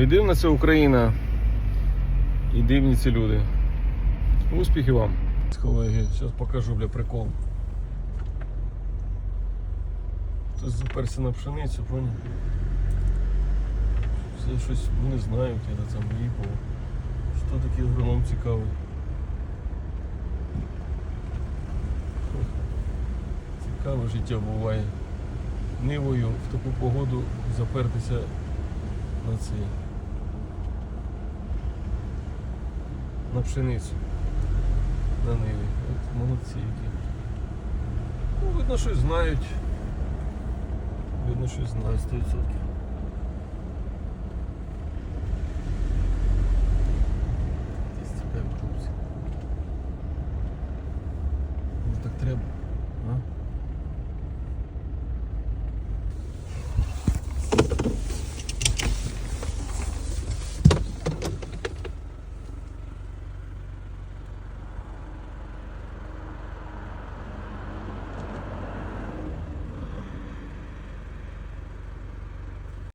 І дивна це Україна. І дивні ці люди. Успіхів вам. Колеги, зараз покажу, бля, прикол. Хтось заперся на пшеницю, поняв? Все щось не знаю, я там їхав. Що такий агроном цікавий. Цікаве життя буває. Нивою в таку погоду запертися на це. на пшеницю на ниві. От молодці які. Ну, Видно, щось знають. Видно, щось знають 100%. Ну, так треба.